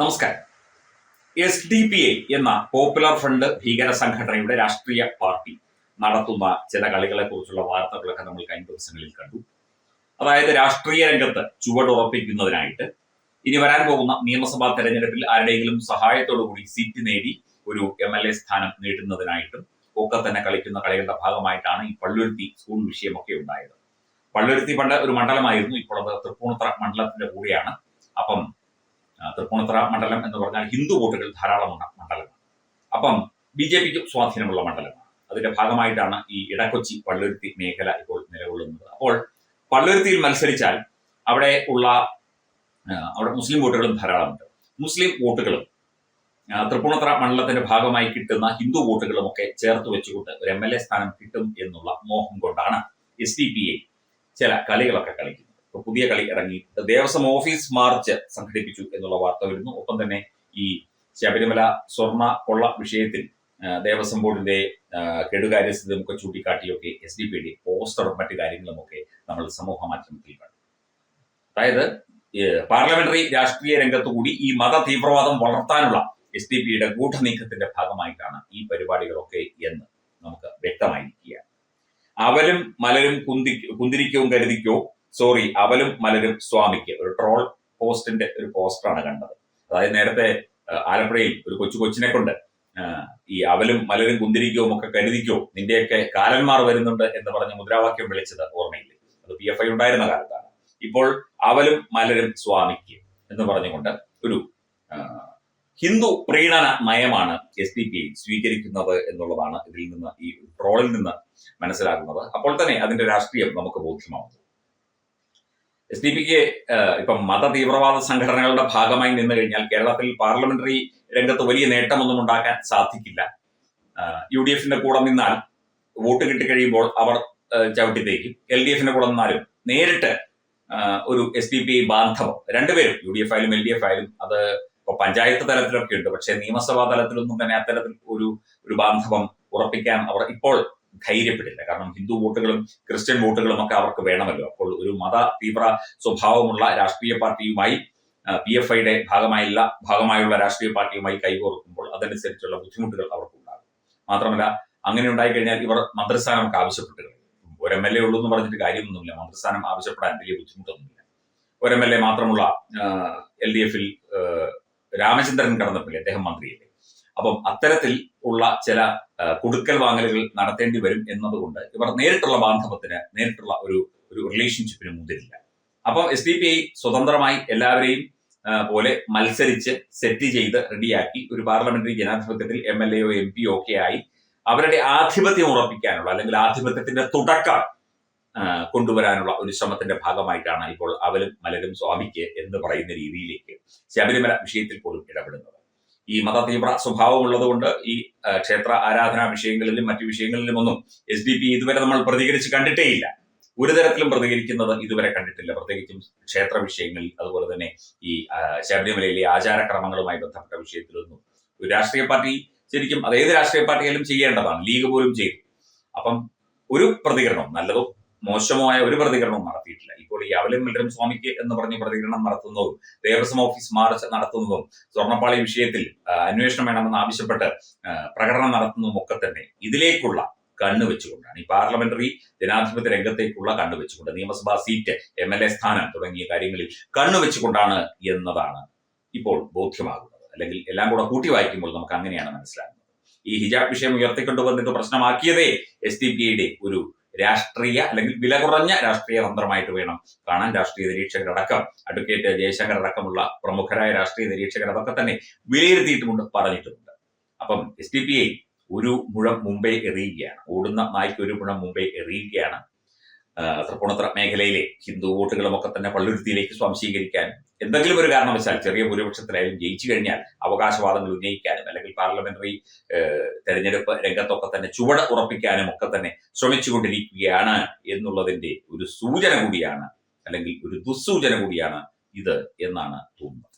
നമസ്കാരം. S D P I എന്ന popular front ഭീകര സംഘടനയുടെ രാഷ്ട്രീയ പാർട്ടി നടത്തുന്ന ചില കളികളെ കുറിച്ചുള്ള വാർത്തകളൊക്കെ നമ്മൾ കഴിഞ്ഞ ദിവസങ്ങളിൽ കണ്ടു. അതായത് രാഷ്ട്രീയ രംഗത്ത് ചുവടുറപ്പിക്കുന്നതിനായിട്ട് ഇനി വരാൻ പോകുന്ന നിയമസഭാ തെരഞ്ഞെടുപ്പിൽ ആരുടെയെങ്കിലും സഹായത്തോടുകൂടി സീറ്റ് നേടി ഒരു എം എൽ എ സ്ഥാനം നേടുന്നതിനായിട്ടും ഒക്കെ തന്നെ കളിക്കുന്ന കളികളുടെ ഭാഗമായിട്ടാണ് ഈ പള്ളുരുത്തി സ്കൂൾ വിഷയമൊക്കെ ഉണ്ടായത്. പള്ളുരുത്തി പണ്ട് ഒരു മണ്ഡലമായിരുന്നു ഇപ്പോൾ അത് തൃപ്പൂണിത്തറ മണ്ഡലത്തിന്റെ കൂടെയാണ്. അപ്പം തൃപ്പൂണിത്തറ മണ്ഡലം എന്ന് പറഞ്ഞാൽ ഹിന്ദു വോട്ടുകൾ ധാരാളമുള്ള മണ്ഡലമാണ് അപ്പം ബി ജെ പിക്ക് സ്വാധീനമുള്ള മണ്ഡലമാണ് അതിന്റെ ഭാഗമായിട്ടാണ് ഈ ഇടക്കൊച്ചി പള്ളുരുത്തി മേഖല ഇപ്പോൾ നിലകൊള്ളുന്നത്. അപ്പോൾ പള്ളുരുത്തിയിൽ മത്സരിച്ചാൽ അവിടെ ഉള്ള അവിടെ മുസ്ലിം വോട്ടുകളും ധാരാളമുണ്ട്. മുസ്ലിം വോട്ടുകളും തൃപ്പൂണിത്തറ മണ്ഡലത്തിന്റെ ഭാഗമായി കിട്ടുന്ന ഹിന്ദു വോട്ടുകളും ഒക്കെ ചേർത്ത് വെച്ചുകൊണ്ട് ഒരു എം എൽ എ സ്ഥാനം കിട്ടും എന്നുള്ള മോഹം കൊണ്ടാണ് എസ് ഡി പി ഐ ചില കളികളൊക്കെ കളിക്കുന്നത്. പുതിയ കളി ഇറങ്ങി. ദേവസ്വം ഓഫീസ് മാർച്ച് സംഘടിപ്പിച്ചു എന്നുള്ള വാർത്ത വരുന്നു. ഒപ്പം തന്നെ ഈ ശബരിമല സ്വർണ കൊള്ള വിഷയത്തിൽ ദേവസ്വം ബോർഡിന്റെ കെടുകാര്യസ്ഥിതി ഒക്കെ ചൂണ്ടിക്കാട്ടിയൊക്കെ എസ് ഡി പി ഡി പോസ്റ്ററും മറ്റു കാര്യങ്ങളും ഒക്കെ നമ്മൾ സമൂഹ മാധ്യമത്തിൽ കണ്ടു. അതായത് പാർലമെന്ററി രാഷ്ട്രീയ രംഗത്തു കൂടി ഈ മത തീവ്രവാദം വളർത്താനുള്ള എസ് ഡി പിയുടെ ഗൂഢനീക്കത്തിന്റെ ഭാഗമായിട്ടാണ് ഈ പരിപാടികളൊക്കെ എന്ന് നമുക്ക് വ്യക്തമായിരിക്കുകയാണ്. അവലും മലരും കുന്തി കുന്തിരിക്കവും കരുതിക്കോ സോറി അവലും മലരും സ്വാമിക്ക്. ഒരു ട്രോൾ പോസ്റ്റിന്റെ ഒരു പോസ്റ്ററാണ് കണ്ടത്. അതായത് നേരത്തെ ആലപ്പുഴയിൽ ഒരു കൊച്ചു കൊച്ചിനെ കൊണ്ട് ഈ അവലും മലരും കുന്തിരിക്കവും ഒക്കെ കരുതിക്കോ നിന്റെയൊക്കെ കാലന്മാർ വരുന്നുണ്ട് എന്ന് പറഞ്ഞ മുദ്രാവാക്യം വിളിച്ചത് ഓർമ്മയില്ലേ? അത് പി എഫ് ഐ ഉണ്ടായിരുന്ന കാലത്താണ്. ഇപ്പോൾ അവലും മലരും സ്വാമിക്ക് എന്ന് പറഞ്ഞുകൊണ്ട് ഒരു ഹിന്ദു പ്രീണന നയമാണ് എസ് ഡി പി സ്വീകരിക്കുന്നത് എന്നുള്ളതാണ് ഇതിൽ നിന്ന് ഈ ട്രോളിൽ നിന്ന് മനസ്സിലാകുന്നത്. അപ്പോൾ തന്നെ അതിന്റെ രാഷ്ട്രീയം നമുക്ക് ബോധ്യമാവുന്നു. എസ് ഡി പിക്ക് ഇപ്പം മത തീവ്രവാദ സംഘടനകളുടെ ഭാഗമായി നിന്ന് കഴിഞ്ഞാൽ കേരളത്തിൽ പാർലമെന്ററി രംഗത്ത് വലിയ നേട്ടമൊന്നും ഉണ്ടാക്കാൻ സാധിക്കില്ല. യു ഡി എഫിന്റെ കൂടെ നിന്നാൽ വോട്ട് കിട്ടിക്കഴിയുമ്പോൾ അവർ ചവിട്ടിത്തേക്കും. ചവിട്ടി തേക്കും എൽ ഡി എഫിന്റെ കൂടെ നിന്നാലും നേരിട്ട് ഒരു എസ് ഡി പി ബാന്ധവം. രണ്ടുപേരും യു ഡി എഫ് ആയാലും എൽ ഡി എഫ് ആയാലും അത് ഇപ്പൊ പഞ്ചായത്ത് തലത്തിലൊക്കെ ഉണ്ട്. പക്ഷേ നിയമസഭാ തലത്തിലൊന്നും തന്നെ അത്തരത്തിൽ ഒരു ഒരു ബാന്ധവം ഉറപ്പിക്കാൻ അവർ ഇപ്പോൾ ധൈര്യപ്പെടില്ല. കാരണം ഹിന്ദു വോട്ടുകളും ക്രിസ്ത്യൻ വോട്ടുകളും ഒക്കെ അവർക്ക് വേണമല്ലോ. അപ്പോൾ ഒരു മത തീവ്ര സ്വഭാവമുള്ള രാഷ്ട്രീയ പാർട്ടിയുമായി പി എഫ് ഐയുടെ ഭാഗമായുള്ള ഭാഗമായുള്ള രാഷ്ട്രീയ പാർട്ടിയുമായി കൈകോർക്കുമ്പോൾ അതനുസരിച്ചുള്ള ബുദ്ധിമുട്ടുകൾ അവർക്കുണ്ടാകും. മാത്രമല്ല അങ്ങനെ ഉണ്ടായിക്കഴിഞ്ഞാൽ ഇവർ മന്ത്രിസ്ഥാനമൊക്കെ ആവശ്യപ്പെട്ട് കഴിഞ്ഞു ഒരു എം എൽ എ ഉള്ളൂ എന്ന് പറഞ്ഞിട്ട് കാര്യമൊന്നുമില്ല. മന്ത്രിസ്ഥാനം ആവശ്യപ്പെടാൻ വലിയ ബുദ്ധിമുട്ടൊന്നുമില്ല. ഒരു എം എൽ എ മാത്രമുള്ള എൽ ഡി എഫിൽ രാമചന്ദ്രൻ കടന്നപ്പിള്ളി അദ്ദേഹം മന്ത്രിയല്ലേ? അപ്പം അത്തരത്തിൽ ഉള്ള ചില കൊടുക്കൽ വാങ്ങലുകൾ നടത്തേണ്ടി വരും എന്നതുകൊണ്ട് ഇവർ നേരിട്ടുള്ള ബാന്ധവത്തിന് നേരിട്ടുള്ള ഒരു ഒരു റിലേഷൻഷിപ്പിന് മുതിരില്ല അപ്പം എസ് പി ഐ സ്വതന്ത്രമായി എല്ലാവരെയും പോലെ മത്സരിച്ച് സെറ്റ് ചെയ്ത് റെഡിയാക്കി ഒരു പാർലമെന്ററി ജനാധിപത്യത്തിൽ എം എൽ എയോ എം പിയോ ഒക്കെ ആയി അവരുടെ ആധിപത്യം ഉറപ്പിക്കാനുള്ള അല്ലെങ്കിൽ ആധിപത്യത്തിന്റെ തുടക്കം കൊണ്ടുവരാനുള്ള ഒരു ശ്രമത്തിന്റെ ഭാഗമായിട്ടാണ് ഇപ്പോൾ അവലും മലരും സ്വാമിക്ക് എന്ന് പറയുന്ന രീതിയിലേക്ക് ശബരിമല വിഷയത്തിൽ പോലും ഇടപെടുന്നത്. ഈ മത തീവ്ര സ്വഭാവമുള്ളതുകൊണ്ട് ഈ ക്ഷേത്ര ആരാധനാ വിഷയങ്ങളിലും മറ്റു വിഷയങ്ങളിലും ഒന്നും എസ് ഡി പി ഇതുവരെ നമ്മൾ പ്രതികരിച്ച് കണ്ടിട്ടേയില്ല. ഒരു തരത്തിലും പ്രതികരിക്കുന്നത് ഇതുവരെ കണ്ടിട്ടില്ല. പ്രത്യേകിച്ചും ക്ഷേത്ര വിഷയങ്ങളിൽ അതുപോലെ തന്നെ ഈ ശബരിമലയിലെ ആചാരക്രമങ്ങളുമായി ബന്ധപ്പെട്ട വിഷയത്തിലൊന്നും ഒരു രാഷ്ട്രീയ പാർട്ടി ശരിക്കും അതേത് രാഷ്ട്രീയ പാർട്ടിയാലും ചെയ്യേണ്ടതാണ്. ലീഗ് പോലും ചെയ്തു. അപ്പം ഒരു പ്രതികരണം നല്ലതോ മോശമായ ഒരു പ്രതികരണവും നടത്തിയിട്ടില്ല. ഇപ്പോൾ ഈ അവലും മിൽറം സ്വാമിക്ക് എന്ന് പറഞ്ഞ് പ്രതികരണം നടത്തുന്നതും ദേവസ്വം ഓഫീസ് മാർച്ച് നടത്തുന്നതും സ്വർണപ്പാളി വിഷയത്തിൽ അന്വേഷണം വേണമെന്ന് ആവശ്യപ്പെട്ട് പ്രകടനം നടത്തുന്നതും ഒക്കെ തന്നെ ഇതിലേക്കുള്ള കണ്ണുവെച്ചുകൊണ്ടാണ് ഈ പാർലമെന്ററി ജനാധിപത്യ രംഗത്തേക്കുള്ള കണ്ണു വെച്ചുകൊണ്ട് നിയമസഭാ സീറ്റ് എം എൽ എ സ്ഥാനം തുടങ്ങിയ കാര്യങ്ങളിൽ കണ്ണുവെച്ചുകൊണ്ടാണ് എന്നതാണ് ഇപ്പോൾ ബോധ്യമാകുന്നത്. അല്ലെങ്കിൽ എല്ലാം കൂടെ കൂട്ടി വായിക്കുമ്പോൾ നമുക്ക് അങ്ങനെയാണ് മനസ്സിലാകുന്നത്. ഈ ഹിജാബ് വിഷയം ഉയർത്തിക്കൊണ്ടുവന്നിട്ട് പ്രശ്നമാക്കിയതേ എസ് ഡി പി ഐയുടെ ഒരു രാഷ്ട്രീയ അല്ലെങ്കിൽ വില കുറഞ്ഞ രാഷ്ട്രീയ തന്ത്രമായിട്ട് വേണം കാണാൻ രാഷ്ട്രീയ നിരീക്ഷകരടക്കം അഡ്വക്കേറ്റ് ജയശങ്കർ അടക്കമുള്ള പ്രമുഖരായ രാഷ്ട്രീയ നിരീക്ഷകർ അതൊക്കെ തന്നെ വിലയിരുത്തിയിട്ടുമുണ്ട് പറഞ്ഞിട്ടുമുണ്ട്. അപ്പം എസ് ഡി പി ഐ ഒരു മുഴം മുംബൈ എറിയുകയാണ്. ഓടുന്ന നായ്ക്ക് ഒരു മുഴം മുംബൈ എറിയുകയാണ്. തൃപ്പൂണിത്തറ മേഖലയിലെ ഹിന്ദു വോട്ടുകളുമൊക്കെ തന്നെ പള്ളുരുത്തിയിലേക്ക് സ്വാംശീകരിക്കാൻ എന്തെങ്കിലും ഒരു കാരണവശാൽ ചെറിയ ഭൂരിപക്ഷത്തിലായാലും ജയിച്ചു കഴിഞ്ഞാൽ അവകാശവാദങ്ങൾ ഉന്നയിക്കാനും അല്ലെങ്കിൽ പാർലമെന്ററി തെരഞ്ഞെടുപ്പ് രംഗത്തൊക്കെ തന്നെ ചുവട് ഉറപ്പിക്കാനും ഒക്കെ തന്നെ ശ്രമിച്ചുകൊണ്ടിരിക്കുകയാണ് എന്നുള്ളതിന്റെ ഒരു സൂചന കൂടിയാണ് അല്ലെങ്കിൽ ഒരു ദുസ്സൂചന കൂടിയാണ് ഇത് എന്നാണ് തോന്നുന്നത്.